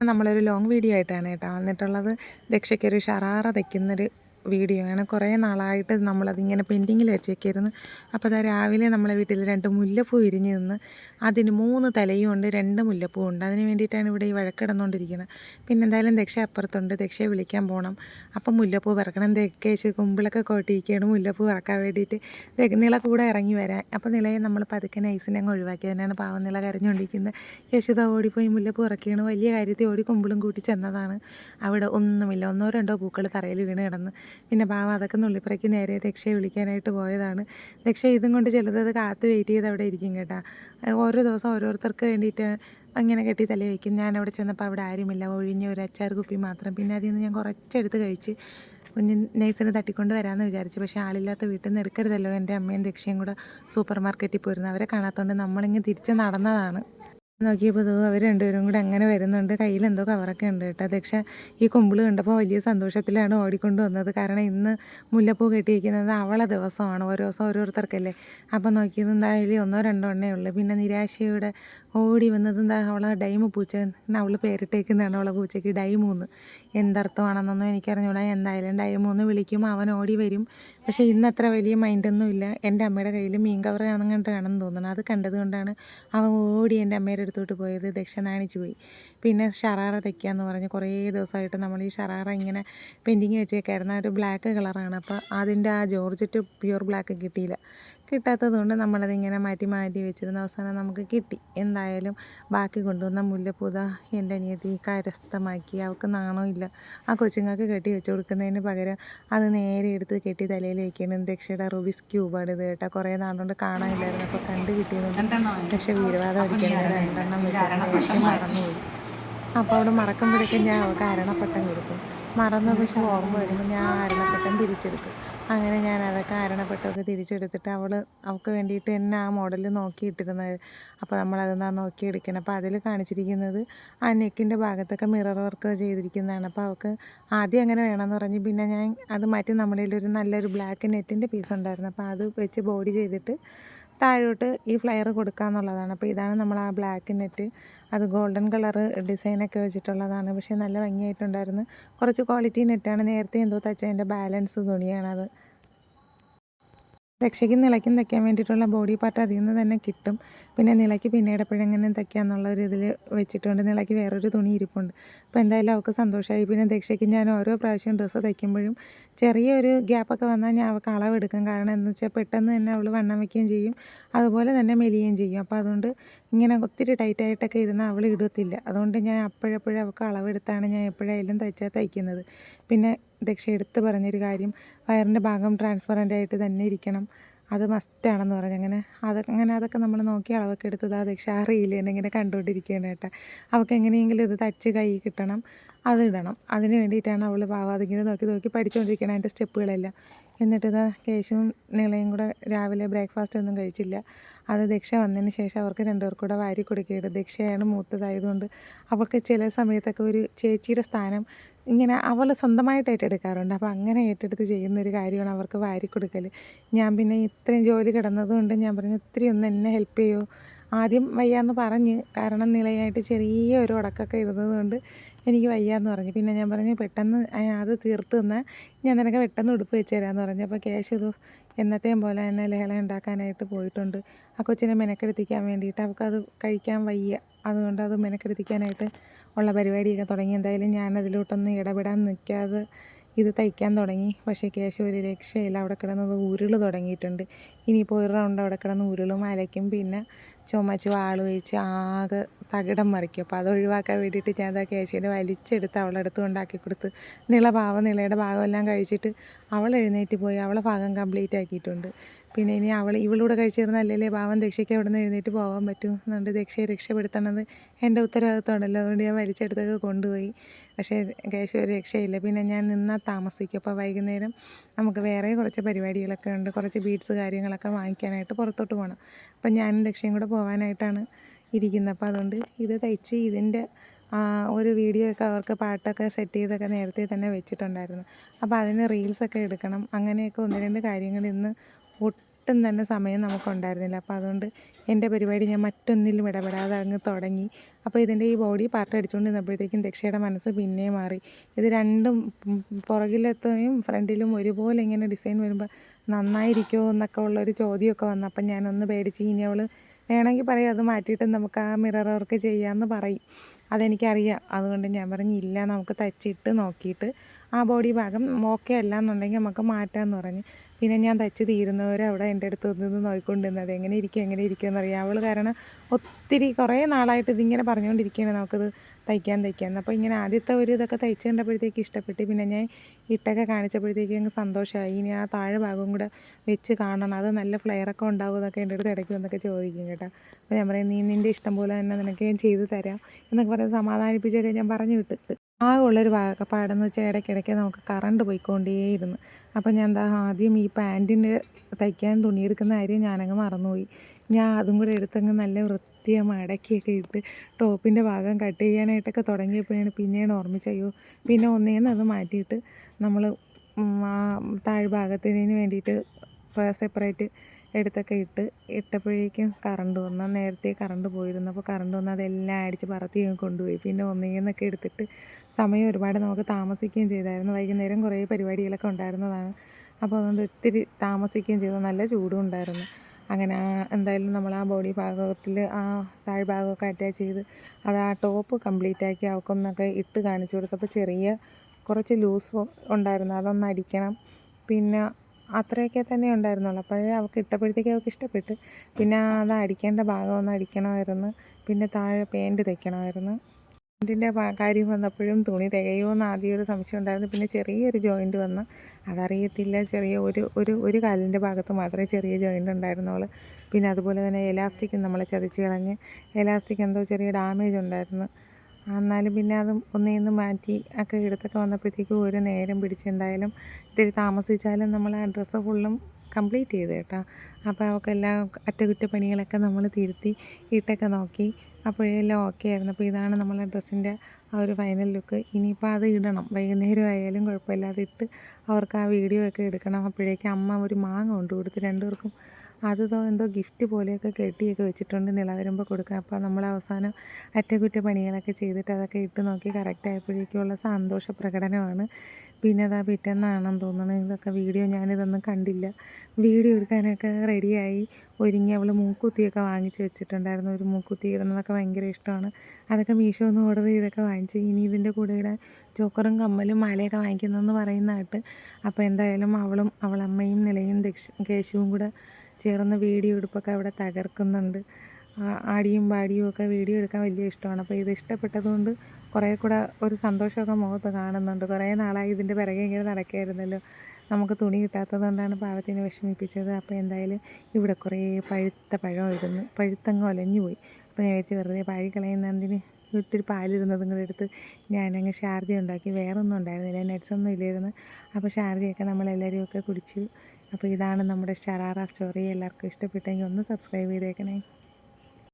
നമ്മളൊരു long video ആയിട്ടാണ് കേട്ടോ. വന്നിട്ടുള്ളത് ദക്ഷയ്ക്കൊരു ഷറാറ തയ്ക്കുന്നൊരു വീഡിയോ ആണ് കുറേ നാളായിട്ട് നമ്മളതിങ്ങനെ പെൻഡിങ്ങിൽ വെച്ചേക്കായിരുന്നു. അപ്പോൾ അതാ രാവിലെ നമ്മളെ വീട്ടിൽ രണ്ട് മുല്ലപ്പൂ വിരിഞ്ഞ് നിന്ന് അതിന് മൂന്ന് തലയും ഉണ്ട് രണ്ട് മുല്ലപ്പൂ ഉണ്ട്. അതിന് വേണ്ടിയിട്ടാണ് ഇവിടെ ഈ വഴക്കിടന്നുകൊണ്ടിരിക്കുന്നത് പിന്നെ എന്തായാലും ദക്ഷ അപ്പുറത്തുണ്ട്. ദക്ഷയെ വിളിക്കാൻ പോകണം അപ്പം മുല്ലപ്പൂ പറക്കണം. തെക്കേച്ച് കുമ്പിളൊക്കെ കോട്ടിയിരിക്കുകയാണ്. മുല്ലപ്പൂ ആക്കാൻ വേണ്ടിയിട്ട് നിള കൂടെ ഇറങ്ങി വരാൻ. അപ്പോൾ നിളയെ നമ്മൾ പതുക്കെ ഐസിനെ അങ്ങ് ഒഴിവാക്കി. തന്നെയാണ് പാവം നിള കരഞ്ഞുകൊണ്ടിരിക്കുന്നത്. യശുത ഓടിപ്പോയി മുല്ലപ്പൂ ഇറക്കിയാണ്. വലിയ കാര്യത്തിൽ ഓടി കുമ്പിളും കൂട്ടി ചെന്നതാണ്. അവിടെ ഒന്നുമില്ല. ഒന്നോ രണ്ടോ പൂക്കൾ തറയിൽ വീണ് കിടന്ന്. പിന്നെ പാവം അതൊക്കെ നുള്ളിപ്പറയ്ക്ക് നേരെ ദക്ഷയെ വിളിക്കാനായിട്ട് പോയതാണ്. ദക്ഷ ഇതും കൊണ്ട് ചിലത് അത് കാത്ത് വെയിറ്റ് ചെയ്ത് അവിടെ ഇരിക്കും കേട്ടോ. ഓരോ ദിവസം ഓരോരുത്തർക്ക് വേണ്ടിയിട്ട് അങ്ങനെ കെട്ടി തല വയ്ക്കും ഞാൻ അവിടെ ചെന്നപ്പോൾ അവിടെ ആരുമില്ല. ഒഴിഞ്ഞ ഒരു അച്ചാർ കുപ്പി മാത്രം. പിന്നെ അതിൽ നിന്ന് ഞാൻ കുറച്ചെടുത്ത് കഴിച്ച് കുഞ്ഞ് നൈസിന് തട്ടിക്കൊണ്ട് വരാമെന്ന് വിചാരിച്ചു. പക്ഷേ ആളില്ലാത്ത വീട്ടിൽ നിന്ന് എടുക്കരുതല്ലോ. എന്റെ അമ്മയും ദക്ഷയും കൂടെ സൂപ്പർ മാർക്കറ്റിൽ പോയിരുന്നു. അവരെ കാണാത്തതുകൊണ്ട് നമ്മളിങ്ങനെ തിരിച്ച് നടന്നതാണ്. നോക്കിയപ്പോൾ ഇത് അവർ രണ്ടുപേരും കൂടെ അങ്ങനെ വരുന്നുണ്ട്. കയ്യിൽ എന്തോ കവറൊക്കെ ഉണ്ട് കേട്ടോ. ദക്ഷ ഈ കൊമ്പിൾ കണ്ടപ്പോൾ വലിയ സന്തോഷത്തിലാണ് ഓടിക്കൊണ്ട് വന്നത്. കാരണം ഇന്ന് മുല്ലപ്പൂ കെട്ടിയിരിക്കുന്നത് അവളെ ദിവസമാണ്. ഓരോ ദിവസം ഓരോരുത്തർക്കല്ലേ. അപ്പം നോക്കിയത് എന്തായാലും ഒന്നോ രണ്ടോ എണ്ണേ ഉള്ളൂ. പിന്നെ നിരാശയുടെ ഓടി വന്നത് എന്താ അവളെ ഡൈമ് പൂച്ച അവൾ പേരിട്ടേക്കുന്നതാണ് അവളെ പൂച്ചയ്ക്ക് ഡൈമൂന്ന്. എന്തർത്ഥമാണെന്നൊന്നും എനിക്കറിഞ്ഞൂടാ. എന്തായാലും ഡൈമൂന്ന് വിളിക്കും. അവൻ ഓടി വരും. പക്ഷേ ഇന്ന് അത്ര വലിയ മൈൻഡൊന്നും ഇല്ല എന്റെ അമ്മയുടെ കയ്യിൽ മീൻ കവർ കാണുന്നുണ്ട് കാണുന്നുണ്ടാണെന്ന് തോന്നുന്നു അത് കണ്ടതുകൊണ്ടാണ് അവൻ ഓടി എന്റെ അമ്മയുടെ അടുത്തോട്ട് പോയത്. ദക്ഷിണാണിച്ച് പോയി. പിന്നെ ഷറാറ തയ്ക്കാമെന്ന് പറഞ്ഞ് കുറേ ദിവസമായിട്ട് നമ്മൾ ഈ ഷറാറ ഇങ്ങനെ പെയിന്റിങ് വെച്ചേക്കായിരുന്നു. ഒരു ബ്ലാക്ക് കളറാണ്. അപ്പോൾ അതിന്റെ ആ ജോർജറ്റ് പ്യൂർ ബ്ലാക്ക് കിട്ടിയില്ല. കിട്ടാത്തത് കൊണ്ട് നമ്മളതിങ്ങനെ മാറ്റി മാറ്റി വെച്ചിരുന്ന. അവസാനം നമുക്ക് കിട്ടി. എന്തായാലും ബാക്കി കൊണ്ടുവന്ന മുല്ലപ്പൂത എന്റെ അനിയത്തി കരസ്ഥമാക്കി. അവൾക്ക് നാണോ ഇല്ല. ആ കൊച്ചുങ്ങൾക്ക് കെട്ടി വെച്ച് കൊടുക്കുന്നതിന് പകരം അത് നേരെ എടുത്ത് കെട്ടി തലയിൽ വയ്ക്കണം ദക്ഷയുടെ റുബിസ് ക്യൂബാണ് ഇത് കേട്ടോ. കുറേ നാളുകൊണ്ട് കാണാനില്ലായിരുന്നു. അപ്പോൾ കണ്ട് കിട്ടിയത് ദക്ഷ വീരവാദം അടിക്കുന്നത് രണ്ടെണ്ണം വെച്ചിട്ട് മറന്നുപോയി അപ്പോൾ അവിടെ മറക്കുമ്പോഴേക്കും ഞാൻ അവൾക്ക് അരണപ്പെട്ടം കൊടുക്കും. മറന്ന പക്ഷെ ഓർമ്മ വരുമ്പോൾ ഞാൻ അരണപ്പട്ടം തിരിച്ചെടുക്കും അങ്ങനെ ഞാൻ അതൊക്കെ ആരണപ്പെട്ടൊക്കെ തിരിച്ചെടുത്തിട്ട് അവൾ അവൾക്ക് വേണ്ടിയിട്ട് തന്നെ ആ മോഡൽ നോക്കിയിട്ടിരുന്നത്. അപ്പോൾ നമ്മളതൊന്നാ നോക്കി എടുക്കണം അപ്പോൾ അതിൽ കാണിച്ചിരിക്കുന്നത് ആ നെക്കിന്റെ ഭാഗത്തൊക്കെ മിറർ വർക്ക് ചെയ്തിരിക്കുന്നതാണ്. അപ്പോൾ അവൾക്ക് ആദ്യം അങ്ങനെ വേണമെന്ന് പറഞ്ഞ് പിന്നെ ഞാൻ അത് മാറ്റി നമ്മുടെ ഒരു നല്ലൊരു ബ്ലാക്ക് നെറ്റിന്റെ പീസ് ഉണ്ടായിരുന്നു. അപ്പോൾ അത് വെച്ച് ബോഡി ചെയ്തിട്ട് താഴോട്ട് ഈ ഫ്ലയർ കൊടുക്കുക എന്നുള്ളതാണ് അപ്പോൾ ഇതാണ് നമ്മൾ ആ ബ്ലാക്ക് നെറ്റ്. അത് ഗോൾഡൻ കളർ ഡിസൈനൊക്കെ വെച്ചിട്ടുള്ളതാണ്. പക്ഷേ നല്ല ഭംഗിയായിട്ടുണ്ടായിരുന്നു. കുറച്ച് ക്വാളിറ്റി നെറ്റാണ്. നേരത്തെ എന്തോ തച്ചതിന്റെ ബാലൻസ് തുണിയാണത്. രക്ഷയ്ക്കും നിളയ്ക്കും തയ്ക്കാൻ വേണ്ടിയിട്ടുള്ള ബോഡി പാർട്ട് അതിൽ നിന്ന് തന്നെ കിട്ടും. പിന്നെ നിളയ്ക്ക് പിന്നീട് എപ്പോഴെങ്ങനെ തയ്ക്കാന്നുള്ള ഒരു ഇതിൽ വെച്ചിട്ടുണ്ട്. നിളയ്ക്ക് വേറൊരു തുണി ഇരിപ്പുണ്ട്. അപ്പോൾ എന്തായാലും അവൾക്ക് സന്തോഷമായി. പിന്നെ ദക്ഷയ്ക്ക് ഞാൻ ഓരോ പ്രാവശ്യം ഡ്രസ്സ് തയ്ക്കുമ്പോഴും ചെറിയൊരു ഗ്യാപ്പൊക്കെ വന്നാൽ ഞാൻ അവൾക്ക് അളവെടുക്കും. കാരണം എന്ന് വെച്ചാൽ പെട്ടെന്ന് തന്നെ അവൾ വണ്ണം വയ്ക്കുകയും ചെയ്യും. അതുപോലെ തന്നെ മെലിയുകയും ചെയ്യും. അപ്പോൾ അതുകൊണ്ട് ഇങ്ങനെ ഒത്തിരി ടൈറ്റായിട്ടൊക്കെ ഇരുന്ന് അവൾ ഇടത്തില്ല. അതുകൊണ്ട് ഞാൻ അപ്പോഴപ്പോഴും അവൾക്ക് അളവെടുത്താണ് ഞാൻ എപ്പോഴായാലും തയ്ച്ചാൽ തയ്ക്കുന്നത്. പിന്നെ ദക്ഷ എടുത്ത് പറഞ്ഞൊരു കാര്യം വയറിന്റെ ഭാഗം ട്രാൻസ്പെറന്റ് ആയിട്ട് തന്നെ ഇരിക്കണം. അത് മസ്റ്റാണെന്ന് പറഞ്ഞു. അങ്ങനെ അത് അങ്ങനെ അതൊക്കെ നമ്മൾ നോക്കി അളവൊക്കെ എടുത്തത് ആ ദക്ഷ ആ എന്നെ ഇങ്ങനെ കണ്ടുകൊണ്ടിരിക്കുകയാണ് കേട്ടോ. അവൾക്ക് എങ്ങനെയെങ്കിലും ഇത് തച്ച് കൈ കിട്ടണം അതിടണം അതിന് വേണ്ടിയിട്ടാണ് അവൾ പാവാതിങ്ങനെ നോക്കി നോക്കി പഠിച്ചുകൊണ്ടിരിക്കണം അതിന്റെ സ്റ്റെപ്പുകളെല്ലാം എന്നിട്ട് ഇതാ കേശവും നീളയും കൂടെ രാവിലെ ബ്രേക്ക്ഫാസ്റ്റ് ഒന്നും കഴിച്ചില്ല. അത് ദക്ഷ വന്നതിന് ശേഷം അവർക്ക് രണ്ടുപേർക്കും കൂടെ വാരി കൊടുക്കുകയുണ്ട് ദക്ഷയാണ് മൂത്തതായതുകൊണ്ട് അവൾക്ക് ചില സമയത്തൊക്കെ ഒരു ചേച്ചിയുടെ സ്ഥാനം ഇങ്ങനെ അവൾ സ്വന്തമായിട്ട് ഏറ്റെടുക്കാറുണ്ട്. അപ്പോൾ അങ്ങനെ ഏറ്റെടുത്ത് ചെയ്യുന്നൊരു കാര്യമാണ് അവർക്ക് വാരി കൊടുക്കൽ. ഞാൻ പിന്നെ ഇത്രയും ജോലി കിടന്നതുകൊണ്ട് ഞാൻ പറഞ്ഞു ഒത്തിരി ഒന്ന് എന്നെ ഹെൽപ്പ് ചെയ്യുമോ ആദ്യം വയ്യാന്ന് പറഞ്ഞ് കാരണം നിലയായിട്ട് ചെറിയ ഒരു ഉടക്കൊക്കെ ഇരുന്നതുകൊണ്ട് എനിക്ക് വയ്യാന്ന് പറഞ്ഞു. പിന്നെ ഞാൻ പറഞ്ഞു പെട്ടെന്ന് അത് തീർത്ത് തന്നാൽ ഞാൻ നിനക്ക് പെട്ടെന്ന് ഉടുപ്പ് വെച്ച് തരാമെന്ന് പറഞ്ഞു. അപ്പോൾ ക്യാഷ് ഇത് എന്നത്തെയും പോലെ തന്നെ ലേല ഉണ്ടാക്കാനായിട്ട് പോയിട്ടുണ്ട്. ആ കൊച്ചിനെ മെനക്കെടുത്തിക്കാൻ വേണ്ടിയിട്ട് അവൾക്കത് കഴിക്കാൻ വയ്യ. അതുകൊണ്ട് അത് മെനക്കെടുത്തിക്കാനായിട്ട് ഉള്ള പരിപാടിയൊക്കെ തുടങ്ങി. എന്തായാലും ഞാൻ അതിലോട്ടൊന്നും ഇടപെടാൻ നിൽക്കാതെ ഇത് തയ്ക്കാൻ തുടങ്ങി. പക്ഷേ കേശു ഒരു രക്ഷയില്ല. അവിടെ കിടന്നത് ഉരുൾ തുടങ്ങിയിട്ടുണ്ട്. ഇനിയിപ്പോൾ ഒരു റൗണ്ട് അവിടെ കിടന്ന് ഉരുളും അലയ്ക്കും. പിന്നെ ചുമച്ച് വാൾ വെച്ച് ആകെ തകിടം മറിക്കും. അപ്പോൾ അത് ഒഴിവാക്കാൻ വേണ്ടിയിട്ട് ഞാൻ ആ കേശുവിനെ വലിച്ചെടുത്ത് അവളെടുത്ത് ഉണ്ടാക്കി കൊടുത്ത് നിള പാവ നിളയുടെ ഭാഗമെല്ലാം കഴിച്ചിട്ട് അവൾ എഴുന്നേറ്റ് പോയി. അവളെ ഭാഗം കംപ്ലീറ്റ് ആക്കിയിട്ടുണ്ട്. പിന്നെ ഇനി അവൾ ഇവളൂടെ കഴിച്ചിരുന്നല്ലേ ഭാവം ദക്ഷയ്ക്ക് അവിടെ നിന്ന് എഴുന്നേറ്റ് പോകാൻ പറ്റും എന്നുകൊണ്ട് ദക്ഷയെ രക്ഷപ്പെടുത്തണത് എന്റെ ഉത്തരവാദിത്തമുണ്ടല്ലോ അതുകൊണ്ട് ഞാൻ വലിച്ചെടുത്തൊക്കെ കൊണ്ടുപോയി. പക്ഷേ കേശു ഒരു രക്ഷയില്ല. പിന്നെ ഞാൻ നിന്നാൽ താമസിക്കും. അപ്പോൾ വൈകുന്നേരം നമുക്ക് വേറെ കുറച്ച് പരിപാടികളൊക്കെ ഉണ്ട്. കുറച്ച് ബീഡ്സ് കാര്യങ്ങളൊക്കെ വാങ്ങിക്കാനായിട്ട് പുറത്തോട്ട് പോകണം. അപ്പം ഞാനും ദക്ഷയും കൂടെ പോകാനായിട്ടാണ് ഇരിക്കുന്നത്. അപ്പോൾ അതുകൊണ്ട് ഇത് തയ്ച്ച് ഇതിന്റെ ഒരു വീഡിയോ ഒക്കെ അവർക്ക് പാട്ടൊക്കെ സെറ്റ് ചെയ്തൊക്കെ നേരത്തെ തന്നെ വെച്ചിട്ടുണ്ടായിരുന്നു. അപ്പോൾ അതിന് റീൽസൊക്കെ എടുക്കണം. അങ്ങനെയൊക്കെ ഒന്ന് രണ്ട് കാര്യങ്ങൾ ഇന്ന് ഒട്ടും തന്നെ സമയം നമുക്കുണ്ടായിരുന്നില്ല. അപ്പോൾ അതുകൊണ്ട് എന്റെ പരിപാടി ഞാൻ മറ്റൊന്നിലും ഇടപെടാതെ അങ്ങ് തുടങ്ങി. അപ്പോൾ ഇതിന്റെ ഈ ബോഡി പാർട്ട് അടിച്ചുകൊണ്ട് നിന്നപ്പോഴത്തേക്കും ദക്ഷയുടെ മനസ്സ് പിന്നെ മാറി. ഇത് രണ്ടും പുറകിലെത്തുകയും ഫ്രണ്ടിലും ഒരുപോലെ ഇങ്ങനെ ഡിസൈൻ വരുമ്പോൾ നന്നായിരിക്കുമോ എന്നൊക്കെ ഉള്ളൊരു ചോദ്യമൊക്കെ വന്നു അപ്പം ഞാനൊന്ന് പേടിച്ച് ഇനി അവൾ വേണമെങ്കിൽ പറയും അത് മാറ്റിയിട്ട് നമുക്ക് ആ മിറർ വർക്ക് ചെയ്യാമെന്ന് പറയും. അതെനിക്കറിയാം. അതുകൊണ്ട് ഞാൻ പറഞ്ഞു ഇല്ല നമുക്ക് തച്ചിട്ട് നോക്കിയിട്ട് ആ ബോഡി ഭാഗം ഓക്കെ അല്ല എന്നുണ്ടെങ്കിൽ നമുക്ക് മാറ്റാമെന്ന് പറഞ്ഞു. പിന്നെ ഞാൻ തച്ച് തീരുന്നവരെ അവിടെ എന്റെ അടുത്ത് നിന്ന് നോക്കിക്കൊണ്ടിരുന്നത് എങ്ങനെ ഇരിക്കും എങ്ങനെ ഇരിക്കും എന്നറിയാം. അവൾ കാരണം ഒത്തിരി കുറേ നാളായിട്ട് ഇതിങ്ങനെ പറഞ്ഞുകൊണ്ടിരിക്കുകയാണ്. നമുക്കത് തയ്ക്കാൻ തയ്ക്കാൻ. അപ്പോൾ ഇങ്ങനെ ആദ്യത്തെ ഒരു ഇതൊക്കെ തയ്ച്ച് കണ്ടപ്പോഴത്തേക്ക് ഇഷ്ടപ്പെട്ട്. പിന്നെ ഞാൻ ഇട്ടൊക്കെ കാണിച്ചപ്പോഴത്തേക്ക് അങ്ങ് സന്തോഷമായി. ഇനി ആ താഴെ ഭാഗവും കൂടെ വെച്ച് കാണണം. അത് നല്ല ഫ്ലെയറൊക്കെ ഉണ്ടാവും എന്നൊക്കെ എന്റെ അടുത്ത് ഇടയ്ക്ക് വന്നൊക്കെ ചോദിക്കും കേട്ടോ. അപ്പോൾ ഞാൻ പറയും നീ നിന്റെ ഇഷ്ടം പോലെ തന്നെ നിനക്ക് ഞാൻ ചെയ്തു തരാം എന്നൊക്കെ പറഞ്ഞ് സമാധാനിപ്പിച്ചൊക്കെ ഞാൻ പറഞ്ഞു വിട്ട്. ആ ഉള്ളൊരു പാടെന്ന് വെച്ചാൽ ഇടയ്ക്കിടയ്ക്ക് നമുക്ക് കറണ്ട് പോയിക്കൊണ്ടേയിരുന്നു. അപ്പോൾ ഞാൻ എന്താ ആദ്യം ഈ പാന്റിന്റെ തയ്ക്കാൻ തുണിയെടുക്കുന്ന കാര്യം ഞാനങ്ങ് മറന്നുപോയി. ഞാൻ അതും കൂടെ എടുത്തങ്ങ് നല്ല വൃത്തിയായി മടക്കിയൊക്കെ ഇട്ട് ടോപ്പിന്റെ ഭാഗം കട്ട് ചെയ്യാനായിട്ടൊക്കെ തുടങ്ങിയപ്പോഴാണ് പിന്നെയാണ് ഓർമ്മിച്ചയ്യോ പിന്നെ ഒന്നേന്ന് അത് മാറ്റിയിട്ട് നമ്മൾ ആ താഴ്ഭാഗത്തിന് വേണ്ടിയിട്ട് സെപ്പറേറ്റ് എടുത്തൊക്കെ ഇട്ട് ഇട്ടപ്പോഴേക്കും കറണ്ട് വന്നു. നേരത്തെ കറണ്ട് പോയിരുന്നു. അപ്പോൾ കറണ്ട് വന്ന് അതെല്ലാം അടിച്ച് പറത്തി കൊണ്ടുപോയി. പിന്നെ ഒന്നേന്നൊക്കെ എടുത്തിട്ട് സമയം ഒരുപാട് നമുക്ക് താമസിക്കുകയും ചെയ്തായിരുന്നു. വൈകുന്നേരം കുറേ പരിപാടികളൊക്കെ ഉണ്ടായിരുന്നതാണ്. അപ്പോൾ അതുകൊണ്ട് ഒത്തിരി താമസിക്കുകയും ചെയ്തു. നല്ല ചൂടും ഉണ്ടായിരുന്നു. അങ്ങനെ ആ എന്തായാലും നമ്മൾ ആ ബോഡി ഭാഗത്തിൽ ആ താഴ്ഭാഗമൊക്കെ അറ്റാച്ച് ചെയ്ത് അത് ആ ടോപ്പ് കംപ്ലീറ്റ് ആക്കി അവൾക്കൊന്നൊക്കെ ഇട്ട് കാണിച്ചു കൊടുത്തപ്പോൾ ചെറിയ കുറച്ച് ലൂസ് ഉണ്ടായിരുന്നു. അതൊന്ന് അടിക്കണം. പിന്നെ അത്രയൊക്കെ തന്നെ ഉണ്ടായിരുന്നുള്ളൂ. അപ്പോഴേ അവൾക്ക് ഇട്ടപ്പോഴത്തേക്ക് അവൾക്ക് ഇഷ്ടപ്പെട്ട്. പിന്നെ അത് അടിക്കേണ്ട ഭാഗം ഒന്ന് അടിക്കണമായിരുന്നു. പിന്നെ താഴെ പാന്റ് തയ്ക്കണമായിരുന്നു. പാന്റിന്റെ കാര്യം വന്നപ്പോഴും തുണി തികയുമോ എന്ന് ആദ്യം ഒരു സംശയം ഉണ്ടായിരുന്നു. പിന്നെ ചെറിയൊരു ജോയിന്റ് വന്ന് അതറിയത്തില്ല. ചെറിയ ഒരു ഒരു ഒരു കാലിന്റെ ഭാഗത്ത് മാത്രമേ ചെറിയ ജോയിന്റ് ഉണ്ടായിരുന്നുള്ളൂ. പിന്നെ അതുപോലെ തന്നെ എലാസ്റ്റിക് നമ്മൾ ചതിച്ച് കളഞ്ഞ് എലാസ്റ്റിക് എന്തോ ചെറിയ ഡാമേജ് ഉണ്ടായിരുന്നു. എന്നാലും പിന്നെ അത് ഒന്നേന്ന് മാറ്റി ഒക്കെ എടുത്തൊക്കെ വന്നപ്പോഴത്തേക്കും ഒരു നേരം പിടിച്ച് എന്തായാലും ഇത്തിരി താമസിച്ചാലും നമ്മൾ ആ ഡ്രസ്സ് ഫുള്ളും കംപ്ലീറ്റ് ചെയ്ത് കേട്ടോ. അപ്പോൾ അവൾക്കെല്ലാം അറ്റകുറ്റപ്പണികളൊക്കെ നമ്മൾ തിരുത്തി ഇട്ടൊക്കെ നോക്കി. അപ്പോഴെല്ലാം ഓക്കെ ആയിരുന്നു. അപ്പോൾ ഇതാണ് നമ്മളെ ഡ്രസ്സിന്റെ ആ ഒരു ഫൈനൽ ലുക്ക് ഇനിയിപ്പോൾ അത് ഇടണം. വൈകുന്നേരം ആയാലും കുഴപ്പമില്ലാതെ ഇട്ട് അവർക്ക് ആ വീഡിയോ ഒക്കെ എടുക്കണം. അപ്പോഴേക്ക് അമ്മ ഒരു മാങ്ങ കൊണ്ട് കൊടുത്ത് രണ്ടുപേർക്കും അത് എന്തോ ഗിഫ്റ്റ് പോലെയൊക്കെ കെട്ടിയൊക്കെ വെച്ചിട്ടുണ്ട് നില വരുമ്പോൾ കൊടുക്കുക അപ്പോൾ നമ്മൾ അവസാനം അറ്റകുറ്റപ്പണികളൊക്കെ ചെയ്തിട്ട് അതൊക്കെ ഇട്ട് നോക്കി കറക്റ്റ് ആയപ്പോഴേക്കുള്ള സന്തോഷ പ്രകടനമാണ്. പിന്നെ അതാ പിറ്റേന്നാണെന്ന് തോന്നുന്നു ഇതൊക്കെ വീഡിയോ ഞാനിതൊന്നും കണ്ടില്ല. വീഡിയോ എടുക്കാനൊക്കെ റെഡിയായി ഒരുങ്ങി അവൾ മൂക്കുത്തിയൊക്കെ വാങ്ങിച്ച് വെച്ചിട്ടുണ്ടായിരുന്നു. ഒരു മൂക്കുത്തി ഇടുന്നതൊക്കെ ഭയങ്കര ഇഷ്ടമാണ്. അതൊക്കെ മീഷോ ഒന്ന് ഓർഡർ ചെയ്തൊക്കെ വാങ്ങിച്ച്. ഇനി ഇതിന്റെ കൂടെ ഇവിടെ ചോക്കറും കമ്മലും മാലയൊക്കെ വാങ്ങിക്കുന്നതെന്ന് പറയുന്ന കേട്ട്. അപ്പോൾ എന്തായാലും അവളും അവളമ്മയും നിലയും ദക്ഷ കേശുവും കൂടെ ചേർന്ന് വീഡിയോ എടുപ്പൊക്കെ അവിടെ തകർക്കുന്നുണ്ട്. ആടിയും പാടിയും ഒക്കെ വീഡിയോ എടുക്കാൻ വലിയ ഇഷ്ടമാണ്. അപ്പോൾ ഇത് ഇഷ്ടപ്പെട്ടതുകൊണ്ട് കുറേ കൂടെ ഒരു സന്തോഷമൊക്കെ മുഖത്ത് കാണുന്നുണ്ട്. കുറേ നാളായി ഇതിന്റെ പിറകെ ഇങ്ങനെ നടക്കുകയായിരുന്നല്ലോ. നമുക്ക് തുണി കിട്ടാത്തത് കൊണ്ടാണ് പാവത്തിനെ വിഷമിപ്പിച്ചത്. അപ്പോൾ എന്തായാലും ഇവിടെ കുറേ പഴുത്ത പഴം ഇരുന്ന് പഴുത്തങ്ങ് ഒലഞ്ഞു പോയി അപ്പോൾ ഞാൻ വിചാരിച്ചു വെറുതെ പാഴി കളയുന്ന എന്തിന്? ഒത്തിരി പാലിരുന്നതും കൂടെ എടുത്ത് ഞാനങ്ങ് ഷാർജ ഉണ്ടാക്കി. വേറെ ഒന്നും ഉണ്ടായിരുന്നില്ല. നെറ്റ്സ് ഒന്നും ഇല്ലായിരുന്നു. അപ്പോൾ ഷാർജയൊക്കെ നമ്മളെല്ലാവരും ഒക്കെ കുടിച്ചു. അപ്പോൾ ഇതാണ് നമ്മുടെ ഷറാറ സ്റ്റോറി എല്ലാവർക്കും ഇഷ്ടപ്പെട്ടെങ്കിൽ ഒന്ന് സബ്സ്ക്രൈബ് ചെയ്തേക്കണേ.